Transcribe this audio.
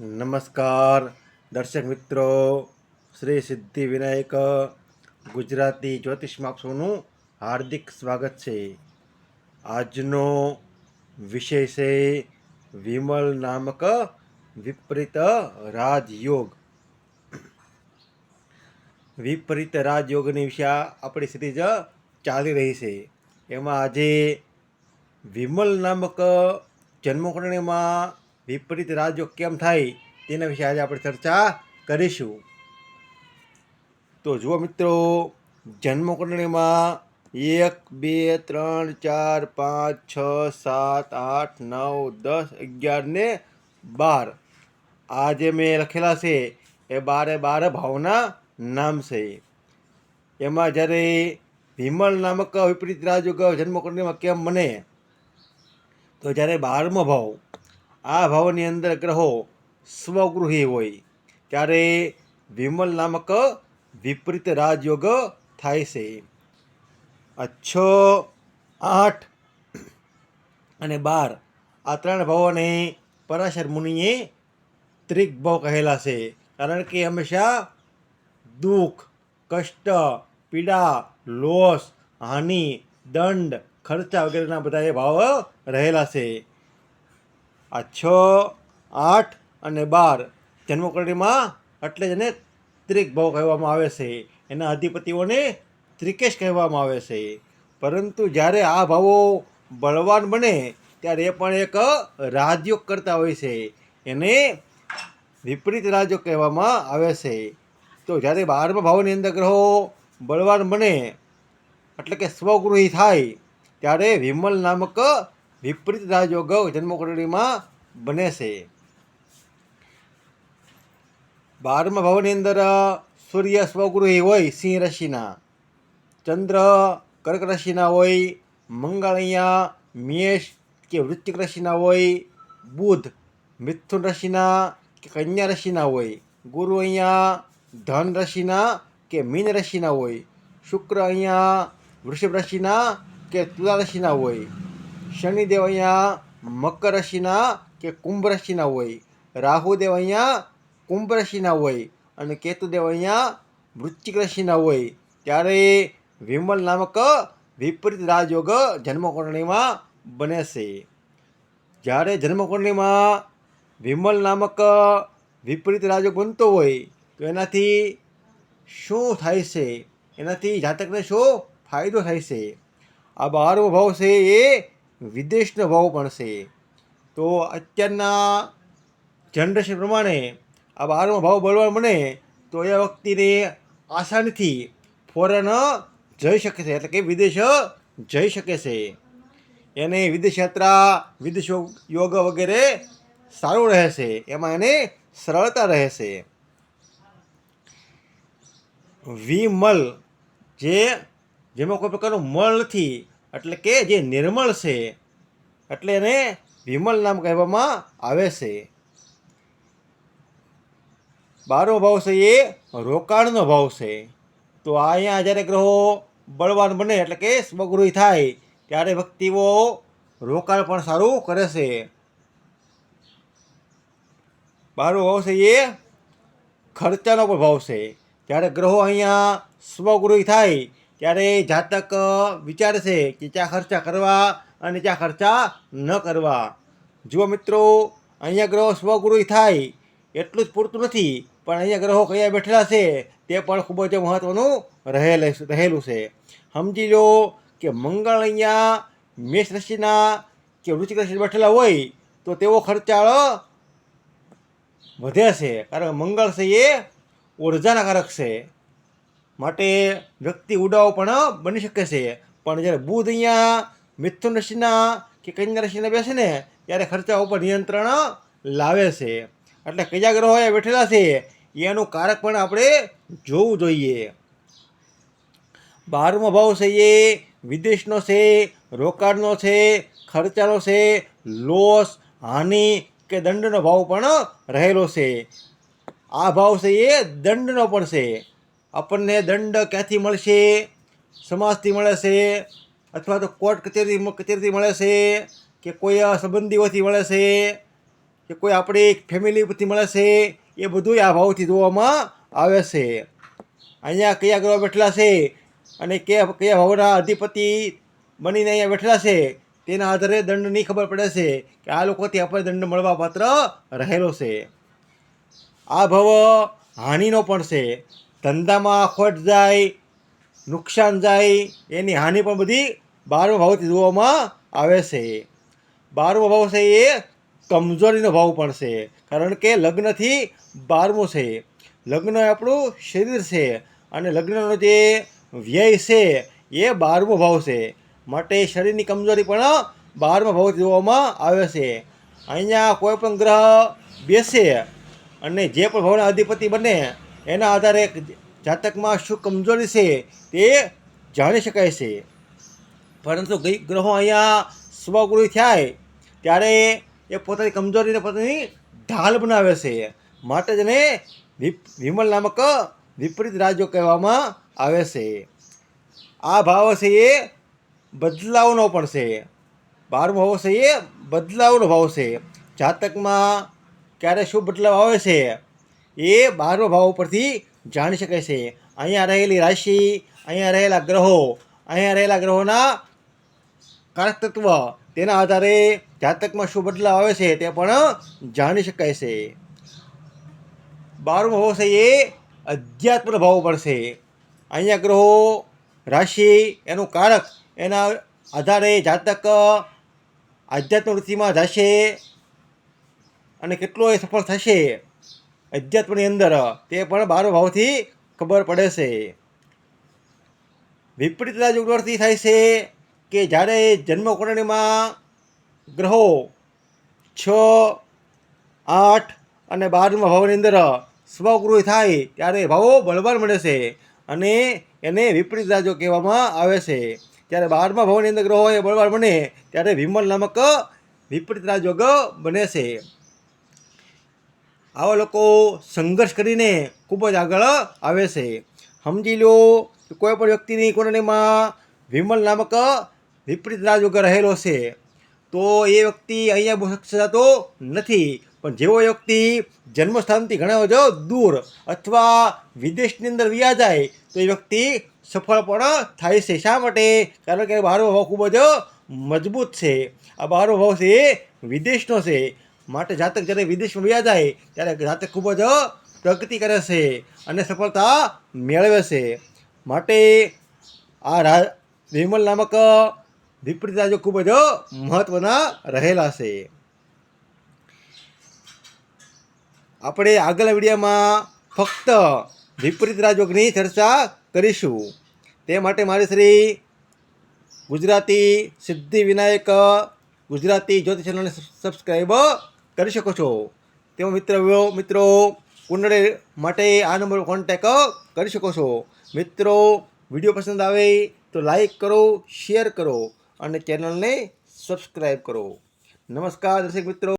નમસ્કાર. દર્શક મિત્રો, શ્રી સિદ્ધિ વિનાયક, ગુજરાતી જ્યોતિષમાં આપ હાર્દિક સ્વાગત છે. આજનો વિષય છે વિમલ નામક વિપરીત રાજયોગ. વિપરીત રાજયોગની વિશે આપણી સિરીઝ ચાલી રહી છે. એમાં આજે વિમલ નામક જન્મકુંડળીમાં વિપરીત રાજ્યો કેમ થાય તેના વિશે આજે આપણે ચર્ચા કરીશું. તો જુઓ મિત્રો જન્મકુંડળીમાં એક, બે, ત્રણ, ચાર, પાંચ, છ, સાત, આઠ, નવ, દસ, અગિયાર ને બાર. આ જે મેં લખેલા છે, એ બારે બાર ભાવના નામ છે. એમાં જ્યારે વિમલ નામક વિપરીત રાજયોગ જન્મકુંડળીમાં કેમ બને? તો જ્યારે બારમો ભાવ આ ભાવની અંદર ગ્રહો સ્વગૃહી હોય. ત્યારે વિમલ નામક વિપરીત રાજયોગ થાય છે. છ, આઠ અને બાર આ ત્રણ ભાવોને પરાશર મુનિએ ત્રિક ભાવ કહેલા છે. કારણ કે હંમેશા દુઃખ, કષ્ટ, પીડા, લોસ, હાનિ, દંડ, ખર્ચા વગેરેના બધા એ ભાવ રહેલા છે. આ છ, આઠ અને બાર જન્મકુંડળીમાં એટલે જ એને ત્રિક ભાવ કહેવામાં આવે છે. એના અધિપતિઓને ત્રિકેશ કહેવામાં આવે છે. પરંતુ જ્યારે આ ભાવો બળવાન બને, ત્યારે એ પણ એક રાજયોગ કરતા હોય છે. એને વિપરીત રાજયોગ કહેવામાં આવે છે. તો જ્યારે બારમા ભાવની અંદર ગ્રહો બળવાન બને, એટલે કે સ્વગૃહી થાય, ત્યારે વિમલ નામક વિપરીત રાજયોગ જન્મકુંડળીમાં બને છે. બારમા ભાવની અંદર સૂર્ય સ્વગૃહી હોય સિંહ રાશિના. ચંદ્ર કર્ક રાશિના હોય મંગળ અહીંયા મેષ કે વૃશ્ચિક રાશિના હોય, બુધ મિથુન રાશિના કે કન્યા રાશિના હોય, ગુરુ અહીંયા ધન રાશિના કે મીન રાશિના હોય, શુક્ર અહીંયા વૃષભ રાશિના કે તુલા રાશિના હોય. શનિદેવ અહીંયા મકર રાશિના કે કુંભ રાશિના હોય. રાહુદેવ અહીંયા કુંભ રાશિના હોય અને કેતુદેવ અહીંયા વૃશ્ચિક રાશિના હોય. ત્યારે વિમલ નામક વિપરીત રાજયોગ જન્મકુંડળીમાં બને છે. જ્યારે જન્મકુંડળીમાં વિમલ નામક વિપરીત રાજયોગ બનતો હોય, તો એનાથી શું થાય છે? એનાથી જાતકને શું ફાયદો થાય છે? આ બારમો ભાવ છે એ વિદેશનો ભાવ છે. તો અત્યારના જનરેશન પ્રમાણે આ બહારનો ભાવ બળવાન બને તો એ વ્યક્તિને આસાનીથી ફોરેન જઈ શકે છે. એટલે કે વિદેશ જઈ શકે છે. એને વિદેશ યાત્રા, વિદેશ યોગ વગેરે સારું રહેશે. એમાં એને સરળતા રહેશે. વિમલ, જે જેમાં કોઈ પ્રકારનું મળ નથી એટલે કે જે નિર્મળ છે, એટલે એને વિમલ નામ કહેવામાં આવે છે. બારો ભાવ છે એ, રોકાણનો ભાવ છે. તો અહીંયા જ્યારે ગ્રહો બળવાન બને એટલે કે સ્વગૃહી થાય, ત્યારે વ્યક્તિઓ રોકાણ પણ સારું કરે છે. બારો ભાવ છે એ, ખર્ચાનો પણ ભાવ છે. જ્યારે ગ્રહો અહીંયા સ્વગૃહી થાય ત્યારે જાતક વિચારે છે કે ક્યાં ખર્ચા કરવા અને ક્યાં ખર્ચા ન કરવા. જુઓ મિત્રો, અહીંયા ગ્રહો સ્વગુરુ થાય, એટલું જ પૂરતું નથી, પણ અહીંયા ગ્રહો કયા બેઠેલા છે, તે પણ ખૂબ જ મહત્ત્વનું રહેલ, રહેલું છે. સમજી લો કે મંગળ અહીંયા મેષ રાશિના કે વૃશ્ચિક રાશિ બેઠેલા હોય, તો તેઓ ખર્ચાળ વધે છે, કારણ મંગળ છે એ ઉર્જાના કારક છે. માટે વ્યક્તિ ઉડાવ પણ બની શકે છે. પણ જ્યારે બુધ અહીંયા મિથુન રાશિના કે કન્યા રાશિના બેસે ને, ત્યારે ખર્ચા ઉપર નિયંત્રણ લાવે છે. એટલે કયા ગ્રહો એ બેઠેલા છે, એનું કારક પણ આપણે જોવું જોઈએ. બારમો ભાવ છે એ વિદેશનો છે, રોકાણનો છે, ખર્ચાનો છે, લોસ, હાનિ કે દંડનો ભાવ પણ રહેલો છે. આ ભાવ છે એ દંડનો પણ છે. આપણને દંડ ક્યાંથી મળશે? સમાજથી મળે છે અથવા તો કોર્ટ કચેરી કચેરીથી મળે છે કે કોઈ સંબંધીઓથી મળે છે કે કોઈ આપણી ફેમિલી પરથી મળે છે એ બધું આ ભાવથી જોવામાં આવે છે. અહીંયા કયા ગ્રહો બેઠેલા છે? અને કયા કયા ભાવના અધિપતિ બનીને અહીંયા બેઠેલા છે? તેના આધારે દંડની ખબર પડે છે કે આ લોકોથી આપણે દંડ મળવા પાત્ર રહેલો છે. આ ભાવ હાનિનો પણ છે. ધંધામાં ખોટ જાય, નુકસાન જાય, એની હાનિ પણ બધી બારમો ભાવથી જોવામાં આવે છે. બારમો ભાવ છે એ કમજોરીનો ભાવ પણ છે, કારણ કે લગ્નથી બારમું છે. લગ્ન આપણું શરીર છે અને લગ્નનો જે વ્યય છે એ બારમો ભાવ છે. માટે શરીરની કમજોરી પણ બારમા ભાવથી જોવામાં આવે છે. અહીંયા કોઈ પણ ગ્રહ બેસે અને જે પણ ભાવના અધિપતિ બને એના આધારે જાતકમાં શું કમજોરી છે તે જાણી શકાય છે. પરંતુ ગ્રહો અહીંયા સ્વગુરુ થાય ત્યારે એ પોતાની કમજોરીને પોતાની ઢાલ બનાવે છે. માટે જ એને વિમલ નામક વિપરીત રાજ્યો કહેવામાં આવે છે. આ ભાવ છે એ બદલાવનો પણ છે. બારમો ભાવ છે એ બદલાવનો ભાવ છે. જાતકમાં ક્યારે શું બદલાવ આવે છે એ બારમો ભાવ ઉપરથી જાણી શકાય છે. અહીંયા રહેલી રાશિ, અહીંયા રહેલા ગ્રહો, અહીંયા રહેલા ગ્રહોના કારકતત્વ, તેના આધારે જાતકમાં શું બદલાવ આવે છે તે પણ જાણી શકાય છે. બારમો ભાવ છે એ અધ્યાત્મનો ભાવ પડશે અહીંયા ગ્રહો, રાશિ, એનું કારક, એના આધારે જાતક આધ્યાત્મ વૃત્તિમાં જશે અને કેટલો એ સફળ થશે અધ્યાત્મની અંદર, તે પણ બારમો ભાવથી ખબર પડે છે. વિપરીત રાજયોગથી થાય છે કે જ્યારે જન્મ કુંડળીમાં ગ્રહો છ, આઠ અને બારમા ભાવની અંદર સ્વગૃહ થાય, ત્યારે ભાવો બળવાન મળે છે અને એને વિપરીત રાજો કહેવામાં આવે છે. ત્યારે બારમા ભાવની અંદર ગ્રહો એ બળવાન બને, ત્યારે વિમલ નામક વિપરીત રાજયોગ બને છે. આવા લોકો સંઘર્ષ કરીને ખૂબ જ આગળ આવે છે. સમજી લો કે કોઈ પણ વ્યક્તિની કુંડળીમાં વિમલ નામક વિપરીત રાજયોગ રહેલો છે, તો એ વ્યક્તિ અહીંયા સક્સેસ થતો નથી, પણ જેવો વ્યક્તિ જન્મસ્થાનથી ઘણા બધો દૂર અથવા વિદેશની અંદર વ્યા જાય, તો એ વ્યક્તિ સફળ પણ થાય છે. શા માટે? કારણ કે બારમો ભાવ ખૂબ જ મજબૂત છે. આ બારમો ભાવ છે વિદેશનો છે. માટે જાતક જ્યારે વિદેશમાં વ્યા જાય, ત્યારે જાતક ખૂબ જ પ્રગતિ કરે છે અને સફળતા મેળવે છે. માટે આ વિમલ નામક વિપરીત રાજ્યો ખૂબ જ મહત્ત્વના રહેલા છે. આપણે આગલા વિડીયોમાં ફક્ત વિપરીત રાજયોગની ચર્ચા કરીશું. તે માટે મારી શ્રી ગુજરાતી સિદ્ધિ વિનાયક ગુજરાતી જ્યોતિષ ચેનલને સબસ્ક્રાઈબ કરી શકો છો. તેમાં મિત્ર મિત્રો કુંડળી માટે આ નંબર કોન્ટેક કરી શકો છો. મિત્રો, વીડિયો પસંદ આવે તો લાઈક કરો શેર કરો અને ચેનલને સબસ્ક્રાઈબ કરો. નમસ્કાર, દર્શક મિત્રો.